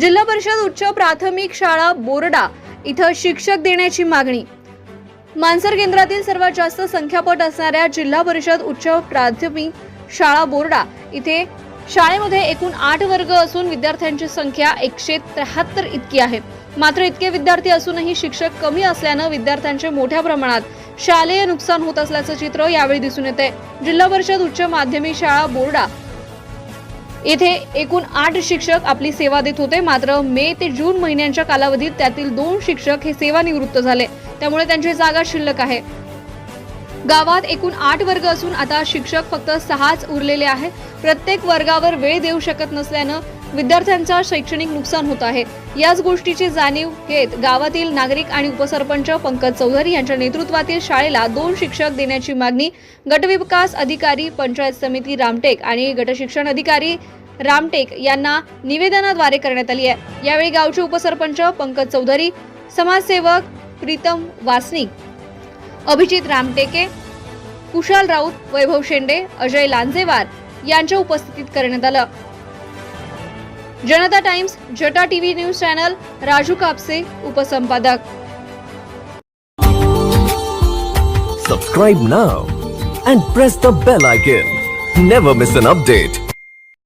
जिल्हा परिषद उच्च प्राथमिक शाळा बोर्डा इथं शिक्षक देण्याची मागणी. मानसर केंद्रातील सर्वात जास्त संख्यापट असणाऱ्या जिल्हा परिषद उच्च प्राथमिक शाळा बोर्डा इथे शाळेमध्ये एकूण आठ वर्ग असून विद्यार्थ्यांची संख्या एकशे त्र्याहत्तर इतकी आहे. मात्र इतके विद्यार्थी असूनही शिक्षक कमी असल्यानं विद्यार्थ्यांचे मोठ्या प्रमाणात शालेय नुकसान होत असल्याचं चित्र यावेळी दिसून येते. जिल्हा परिषद उच्च माध्यमिक शाळा बोर्डा येथे एकूण आठ शिक्षक आपली सेवा देत होते. मात्र मे ते जून महिन्यांच्या कालावधीत त्यातील दोन शिक्षक हे सेवानिवृत्त झाले. त्यामुळे त्यांची जागा शिल्लक आहे. गावात एकूण आठ वर्ग असून आता शिक्षक फक्त सहाच उरलेले आहे प्रत्येक वर्गावर वेळ देऊ शकत नसल्यानं विद्यार्थ्यांचा शैक्षणिक नुकसान होत आहे. याच गोष्टीची जाणीव घेत गावातील नागरिक आणि उपसरपंच पंकज चौधरी यांच्या नेतृत्वातील शाळेला दोन शिक्षक देण्याची मागणी गटविकास अधिकारी पंचायत समिती रामटेक आणि गटशिक्षण अधिकारी रामटेक यांना निवेदनाद्वारे करण्यात आली आहे. यावेळी गावचे उपसरपंच पंकज चौधरी समाजसेवक प्रीतम वासनिक अभिजित रामटेके कुशाल राऊत वैभव शेंडे अजय लांजेवार यांच्या उपस्थितीत करण्यात आलं. Janata Times, Jata TV news channel, Raju Kapse उपसंपादक। Subscribe now and press the bell icon never miss an update